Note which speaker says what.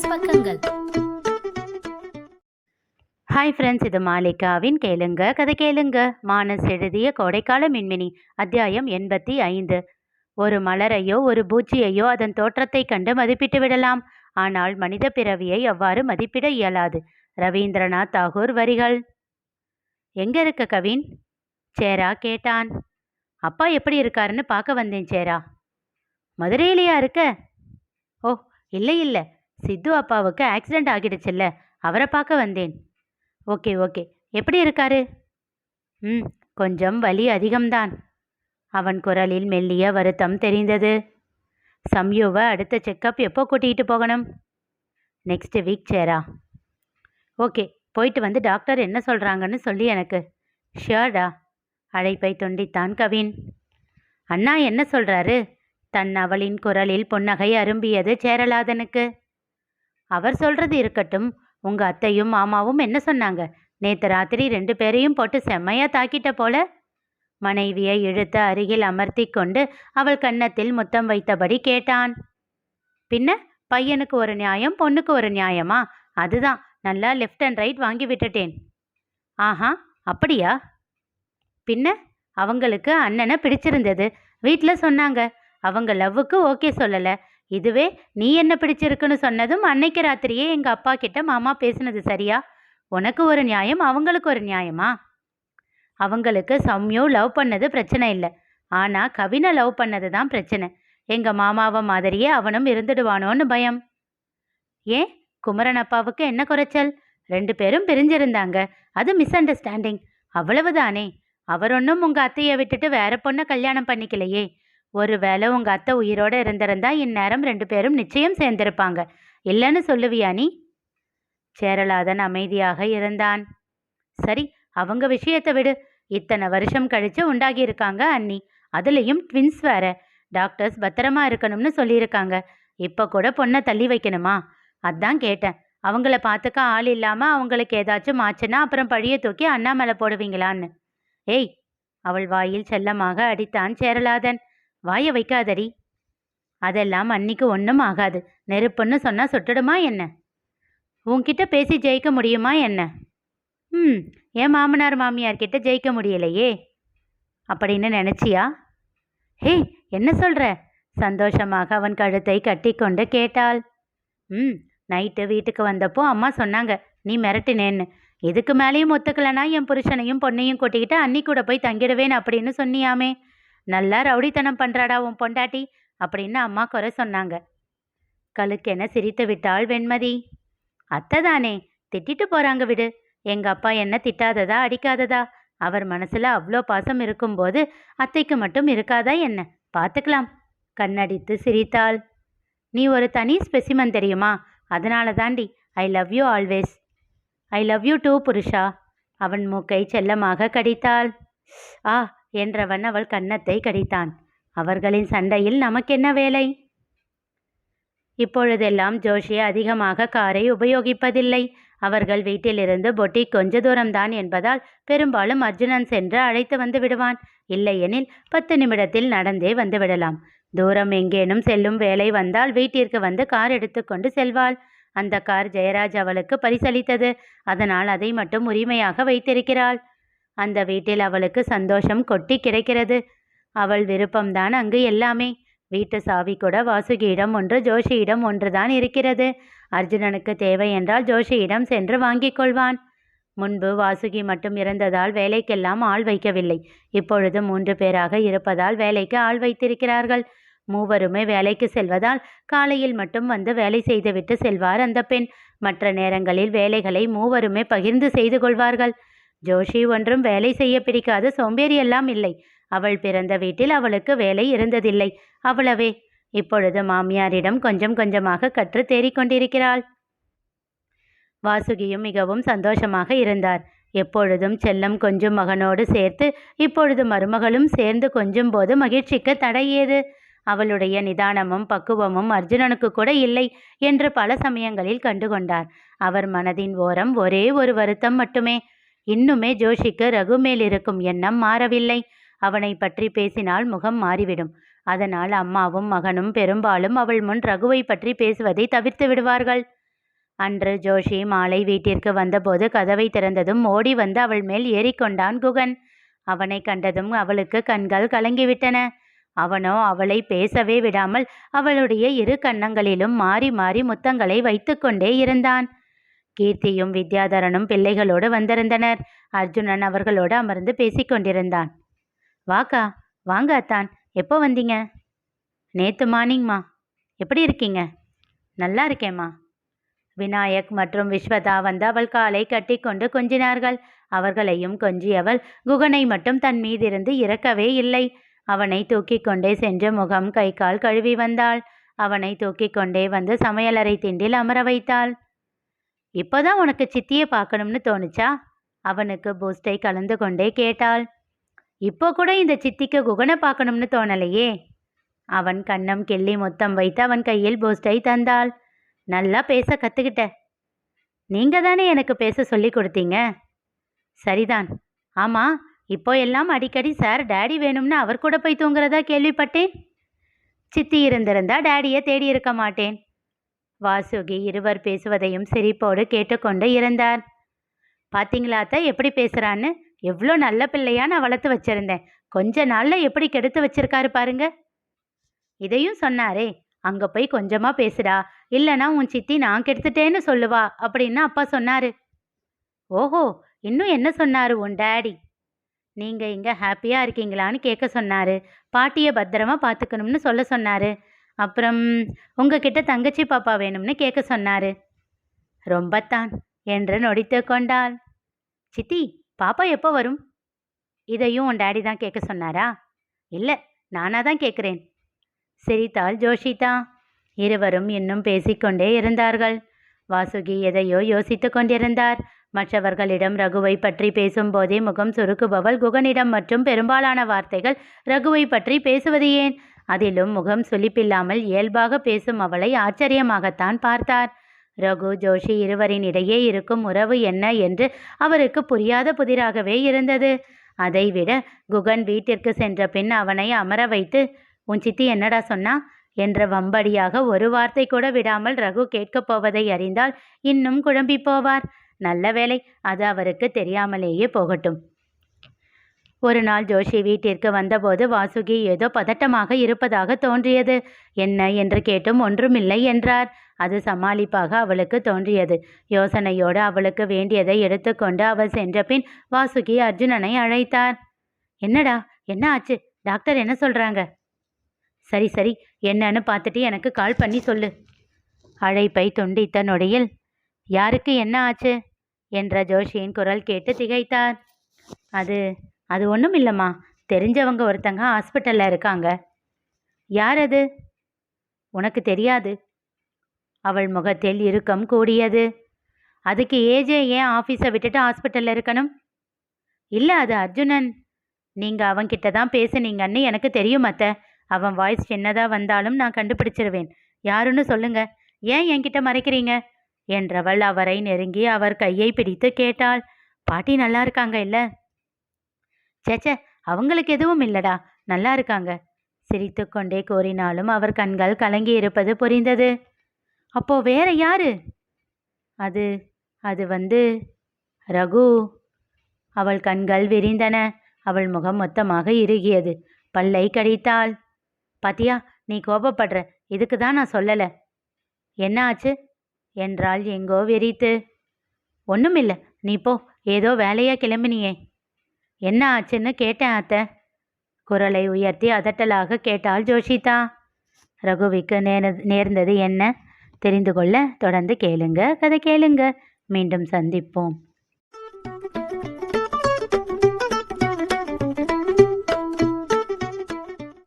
Speaker 1: Business பக்கங்கள்.
Speaker 2: Hi friends இது மாலிகாவின் கேளுங்க கதை கேளுங்க. மானஸ் எழுதிய கோடைக்கால மின்மினி அத்தியாயம் எண்பத்தி ஐந்து. ஒரு மலரையோ ஒரு பூச்சியையோ அதன் தோற்றத்தை கண்டு மதிப்பிட்டு விடலாம். ஆனால் மனித பிறவியை அவ்வாறு மதிப்பிட இயலாது. ரவீந்திரநாத் தாகூர் வரிகள். எங்க இருக்க கவின்? சேரா கேட்டான். அப்பா எப்படி இருக்காருன்னு பார்க்க வந்தேன் சேரா. மதுரையிலையா இருக்க? ஓ இல்லை இல்லை. சித்து அப்பாவுக்கு ஆக்சிடென்ட் ஆகிடுச்சுல்ல அவரை பார்க்க வந்தேன். Okay okay. எப்படி இருக்காரு? ம் கொஞ்சம் வலி அதிகம்தான். அவன் குரலில் மெல்லிய வருத்தம் தெரிந்தது. சம்யுவை அடுத்த செக்கப் எப்போ கூட்டிகிட்டு போகணும்? நெக்ஸ்ட் வீக் சேரா? ஓகே போயிட்டு வந்து டாக்டர் என்ன சொல்கிறாங்கன்னு சொல்லி எனக்கு. ஷியோர்டா அழைப்பை துண்டித்தான் கவின். அண்ணா என்ன சொல்கிறாரு தன் அவளின் குரலில் புன்னகை அரும்பியது சேரலாதனுக்கு. அவர் சொல்றது இருக்கட்டும். உங்க அத்தையும் மாமாவும் என்ன சொன்னாங்க? நேத்து ராத்திரி ரெண்டு பேரையும் போட்டு செம்மையா தாக்கிட்ட போல? மனைவியை இழுத்து அருகில் அமர்த்தி கொண்டு அவள் கன்னத்தில் முத்தம் வைத்தபடி கேட்டான். பின்ன? பையனுக்கு ஒரு நியாயம் பொண்ணுக்கு ஒரு நியாயமா? அதுதான். நல்லா லெஃப்ட் அண்ட் ரைட் வாங்கி விட்டுட்டேன். ஆஹா அப்படியா? பின்ன? அவங்களுக்கு அண்ணனை பிடிச்சிருந்தது. வீட்டில் சொன்னாங்க. அவங்க லவ்வுக்கு ஓகே சொல்லலை. இதுவே நீ என்ன பிடிச்சிருக்குன்னு சொன்னதும் அன்னைக்கு ராத்திரியே எங்கள் அப்பா கிட்ட மாமா பேசினது சரியா? உனக்கு ஒரு நியாயம் அவங்களுக்கு ஒரு நியாயமா? அவங்களுக்கு சம்யு லவ் பண்ணது பிரச்சனை இல்லை. ஆனால் கவினை லவ் பண்ணது தான் பிரச்சனை. எங்கள் மாமாவை மாதிரியே அவனும் இருந்துடுவானோன்னு பயம். ஏன்? குமரன் அப்பாவுக்கு என்ன குறைச்சல்? ரெண்டு பேரும் பிரிஞ்சிருந்தாங்க. அது மிஸ் அண்டர்ஸ்டாண்டிங். அவ்வளவுதானே? அவர் ஒன்றும் உங்கள் அத்தையை விட்டுட்டு வேற பொண்ணை கல்யாணம் பண்ணிக்கலையே. ஒருவேளை உங்க அத்தை உயிரோட இருந்திருந்தா இந்நேரம் ரெண்டு பேரும் நிச்சயம் சேர்ந்திருப்பாங்க. இல்லைன்னு சொல்லுவியா நீ? சேரலாதன் அமைதியாக இருந்தான். சரி அவங்க விஷயத்தை விடு. இத்தனை வருஷம் கழிச்சு உண்டாகி இருக்காங்க அண்ணி. அதுலேயும் ட்வின்ஸ் வேற. டாக்டர்ஸ் பத்திரமா இருக்கணும்னு சொல்லியிருக்காங்க. இப்போ கூட பொண்ணை தள்ளி வைக்கணுமா? அதான் கேட்டேன். அவங்கள பார்த்துக்க ஆள் இல்லாமல் அவங்களுக்கு ஏதாச்சும் ஆச்சுன்னா அப்புறம் பழிய தூக்கி அண்ணா போடுவீங்களான்னு. ஏய் அவள் வாயில் செல்லமாக அடித்தான் சேரலாதன். வாய வைக்காதடி. அதெல்லாம் அன்னைக்கு ஒன்றும் ஆகாது. நெருப்புன்னு சொன்னால் சுட்டுடுமா என்ன? உன்கிட்ட பேசி ஜெயிக்க முடியுமா என்ன? ம் என் மாமனார் மாமியார் கிட்ட ஜெயிக்க முடியலையே. அப்படின்னு நினச்சியா? ஹே என்ன சொல்கிற சந்தோஷமாக அவன் கழுத்தை கட்டிக்கொண்டு கேட்டாள். ம் நைட்டு வீட்டுக்கு வந்தப்போ அம்மா சொன்னாங்க நீ மிரட்டினேன்னு. இதுக்கு மேலேயும் ஒத்துக்கலைன்னா என் புருஷனையும் பொண்ணையும் கூட்டிக்கிட்டு அன்னி கூட போய் தங்கிடுவேன் அப்படின்னு சொன்னியாமே. நல்லா ரவுடித்தனம் பண்ணுறாடா உன் பொண்டாட்டி அப்படின்னு அம்மா குறை சொன்னாங்க. கழுக்கென சிரித்து விட்டாள் வெண்மதி. அத்தை தானே திட்டிட்டு போகிறாங்க விடு. எங்கள் அப்பா என்ன திட்டாததா அடிக்காததா? அவர் மனசில் அவ்வளோ பாசம் இருக்கும்போது அத்தைக்கு மட்டும் இருக்காதா என்ன? பார்த்துக்கலாம் கண்ணடித்து சிரித்தாள். நீ ஒரு தனி ஸ்பெசிமன் தெரியுமா? அதனால தாண்டி I love you always. I love you too புருஷா. அவன் மூக்கை செல்லமாக கடித்தாள். ஆ என்றவன் அவள் கன்னத்தை கடித்தான். அவர்களின் சண்டையில் நமக்கென்ன வேலை? இப்பொழுதெல்லாம் ஜோஷி அதிகமாக காரை உபயோகிப்பதில்லை. அவர்கள் வீட்டிலிருந்து பொட்டிக் கொஞ்ச தூரம்தான் என்பதால் பெரும்பாலும் அர்ஜுனன் சென்று அழைத்து வந்து விடுவான். இல்லையெனில் பத்து நிமிடத்தில் நடந்தே வந்துவிடலாம் தூரம் எங்கேனும் செல்லும் வேலை வந்தால் வீட்டிற்கு வந்து கார் எடுத்துக்கொண்டு செல்வாள். அந்த கார் ஜெயராஜ் அவளுக்கு பரிசளித்தது. அதனால் அதை மட்டும் உரிமையாக வைத்திருக்கிறாள். அந்த வீட்டில் அவளுக்கு சந்தோஷம் கொட்டி கிடைக்கிறது. அவள் விருப்பம்தான் அங்கு எல்லாமே. வீட்டு சாவி கூட வாசுகியிடம் ஒன்று ஜோஷியிடம் ஒன்றுதான் இருக்கிறது. அர்ஜுனனுக்கு தேவை என்றால் ஜோஷியிடம் சென்று வாங்கிக் கொள்வான். முன்பு வாசுகி மட்டும் இருந்ததால் வேலைக்கெல்லாம் ஆள் வைக்கவில்லை. இப்பொழுது மூன்று பேராக இருப்பதால் வேலைக்கு ஆள் வைத்திருக்கிறார்கள். மூவருமே வேலைக்கு செல்வதால் காலையில் மட்டும் வந்து வேலை செய்துவிட்டு செல்வார் அந்த பெண். மற்ற நேரங்களில் வேலைகளை மூவருமே பகிர்ந்து செய்து கொள்வார்கள். ஜோஷி ஒன்றும் வேலை செய்ய பிடிக்காத சோம்பேறியெல்லாம் இல்லை. அவள் பிறந்த வீட்டில் அவளுக்கு வேலை இருந்ததில்லை. அவ்வளவே இப்பொழுது மாமியாரிடம் கொஞ்சம் கொஞ்சமாக கற்று தேறிக்கொண்டிருக்கிறாள் வாசுகியும் மிகவும் சந்தோஷமாக இருந்தார். எப்பொழுதும் செல்லம் கொஞ்சம் மகனோடு சேர்த்து இப்பொழுது மருமகளும் சேர்ந்து கொஞ்சும் போது மகிழ்ச்சிக்கு தடையேது அவளுடைய நிதானமும் பக்குவமும் அர்ஜுனனுக்கு கூட இல்லை என்று பல சமயங்களில் கண்டுகொண்டார். அவர் மனதின் ஓரம் ஒரே ஒரு வருத்தம் மட்டுமே. இன்னுமே ஜோஷிக்கு ரகு மேல் இருக்கும் எண்ணம் மாறவில்லை. அவனை பற்றி பேசினால் முகம் மாறிவிடும். அதனால் அம்மாவும் மகனும் பெரும்பாலும் அவள் முன் ரகுவை பற்றி பேசுவதை தவிர்த்து விடுவார்கள். அன்று ஜோஷி மாலை வீட்டிற்கு வந்தபோது கதவை திறந்ததும் ஓடி வந்து அவள் மேல் ஏறிக்கொண்டான் குகன். அவனை கண்டதும் அவளுக்கு கண்கள் கலங்கிவிட்டன. அவனோ அவளை பேசவே விடாமல் அவளுடைய இரு கன்னங்களிலும் மாறி மாறி முத்தங்களை வைத்துக்கொண்டே இருந்தான். கீர்த்தியும் வித்யாதரனும் பிள்ளைகளோடு வந்திருந்தனர். அர்ஜுனன் அவர்களோடு அமர்ந்து பேசிக்கொண்டிருந்தான். வாக்கா வாங்க அத்தான். எப்போ வந்தீங்க? நேத்து மார்னிங்மா எப்படி இருக்கீங்க? நல்லா இருக்கேம்மா. விநாயக் மற்றும் விஸ்வதா வந்து அவள் காலை கட்டிக்கொண்டு கொஞ்சினார்கள். அவர்களையும் கொஞ்சியவள் குகனை மட்டும் தன் மீதிருந்து இறக்கவே இல்லை. அவனை தூக்கி கொண்டே சென்று முகம் கை கால் கழுவி வந்தாள். அவனை தூக்கி கொண்டே வந்து சமையலறை திண்டில் அமர வைத்தாள். இப்போதான் உனக்கு சித்தியை பார்க்கணும்னு தோணுச்சா? அவனுக்கு பூஸ்டை கலந்து கொண்டே கேட்டாள். இப்போ கூட இந்த சித்திக்கு குகனை பார்க்கணும்னு தோணலையே? அவன் கண்ணம் கிள்ளி மொத்தம் வைத்து அவன் கையில் பூஸ்டை தந்தாள். நல்லா பேச கற்றுக்கிட்ட நீங்க தானே எனக்கு பேச சொல்லி கொடுத்தீங்க? சரிதான். ஆமாம் இப்போ எல்லாம் அடிக்கடி சார் டேடி வேணும்னு அவர் கூட போய் தூங்குறதா கேள்விப்பட்டேன்? சித்தி இருந்திருந்தா டேடியை தேடி இருக்க மாட்டேன். வாசுகி இருவர் பேசுவதையும் சிரிப்போடு கேட்டுக்கொண்டு இருந்தார். பார்த்தீங்களா அத்தை எப்படி பேசுறான்னு? எவ்வளோ நல்ல பிள்ளையா நான் வளர்த்து வச்சிருந்தேன். கொஞ்ச நாள்ல எப்படி கெடுத்து வச்சிருக்காரு பாருங்க. இதையும் சொன்னாரே. அங்க போய் கொஞ்சமா பேசுடா. இல்லைனா உன் சித்தி நான் கெடுத்துட்டேன்னு சொல்லுவா அப்படின்னு அப்பா சொன்னாரு. ஓஹோ இன்னும் என்ன சொன்னாரு உன் டேடி? நீங்க இங்க ஹாப்பியா இருக்கீங்களான்னு கேட்க சொன்னாரு. பாட்டியை பத்திரமா பார்த்துக்கணும்னு சொல்ல சொன்னாரு. அப்புறம் உங்ககிட்ட தங்கச்சி பாப்பா வேணும்னு கேட்க சொன்னார். ரொம்பத்தான். என்று நொடித்து கொண்டாள். சித்தி பாப்பா எப்போ வரும்? இதையும் உன் டேடி தான் கேட்க சொன்னாரா? இல்லை நானாக தான் கேட்குறேன் சிரித்தாள் ஜோஷிதா. இருவரும் இன்னும் பேசிக்கொண்டே இருந்தார்கள். வாசுகி எதையோ யோசித்து கொண்டிருந்தார். மற்றவர்களிடம் ரகுவை பற்றி பேசும்போதே முகம் சுருக்குபவள் குகனிடம் மற்றும் பெரும்பாலான வார்த்தைகள் ரகுவை பற்றி பேசுவது ஏன்? அதிலும் முகம் சுளிப்பில்லாமல் இயல்பாக பேசும் அவளை ஆச்சரியமாகத்தான் பார்த்தார். ரகு ஜோஷி இருவரின் இடையே இருக்கும் உறவு என்ன என்று அவருக்கு புரியாத புதிராகவே இருந்தது. அதைவிட குகன் வீட்டிற்கு சென்ற பின் அவனை அமர வைத்து உன் சித்தி என்னடா சொன்னா? என்ற வம்படியாக ஒரு வார்த்தை கூட விடாமல் ரகு கேட்கப் போவதை அறிந்தால் இன்னும் குழம்பி போவார். நல்ல வேலை அது அவருக்கு தெரியாமலேயே போகட்டும். ஒரு நாள் ஜோஷி வீட்டிற்கு வந்தபோது வாசுகி ஏதோ பதட்டமாக இருப்பதாக தோன்றியது. என்ன என்று கேட்டும். ஒன்றுமில்லை என்றார். அது சமாளிப்பாக அவளுக்கு தோன்றியது. யோசனையோடு அவளுக்கு வேண்டியதை எடுத்துக்கொண்டு அவள் சென்ற பின் வாசுகி அர்ஜுனனை அழைத்தார். என்னடா? என்ன ஆச்சு? டாக்டர் என்ன சொல்றாங்க? சரி சரி. என்னன்னு பார்த்துட்டு எனக்கு கால் பண்ணி சொல்லு அழைப்பை துண்டித்த நொடியில் யாருக்கு என்ன ஆச்சு என்ற ஜோஷியின் குரல் கேட்டு திகைத்தார். அது அது ஒன்றும் இல்லைம்மா. தெரிஞ்சவங்க ஒருத்தங்க ஹாஸ்பிட்டலில் இருக்காங்க. யார் அது உனக்கு தெரியாது. அவள் முகத்தில் இறுக்கம் கூடியது. அதுக்கு ஏஜே ஏன் ஆஃபீஸை விட்டுட்டு ஹாஸ்பிட்டலில் இருக்கணும்? இல்லை அது அர்ஜுனன். நீங்கள் அவன்கிட்ட தான் பேசுனீங்கன்னு எனக்கு தெரியும் அத்த. அவன் வாய்ஸ் சின்னதாக வந்தாலும் நான் கண்டுபிடிச்சிருவேன். யாருன்னு சொல்லுங்க. ஏன் என்கிட்ட மறைக்கிறீங்க? என்றவள் அவரை நெருங்கி அவர் கையை பிடித்து கேட்டாள். பாட்டி நல்லா இருக்காங்க இல்லை? சேச்சே அவங்களுக்கு எதுவும் இல்லடா. நல்லா இருக்காங்க. சிரித்துக்கொண்டே கோரினாலும் அவர் கண்கள் கலங்கி இருப்பது புரிந்தது. அப்போ வேற யாரு? அது அது வந்து ரகு. அவள் கண்கள் விரிந்தன. அவள் முகம் மொத்தமாக இறுகியது. பல்லை கடித்தாள். பாத்தியா நீ கோபப்படுற. இதுக்கு தான் நான் சொல்லலை. என்ன ஆச்சு? என்றாள் எங்கோ வெறித்து ஒன்றுமில்ல நீ போ. ஏதோ வேலையா கிளம்பினியே. என்ன ஆச்சுன்னு கேட்டேன் அத்தை. குரலை உயர்த்தி அதட்டலாக கேட்டாள் ஜோஷிதா. ரகுவிக்கு நேர நேர்ந்தது என்ன? தெரிந்து கொள்ள தொடர்ந்து கேளுங்க. கதை கேளுங்க. மீண்டும் சந்திப்போம்.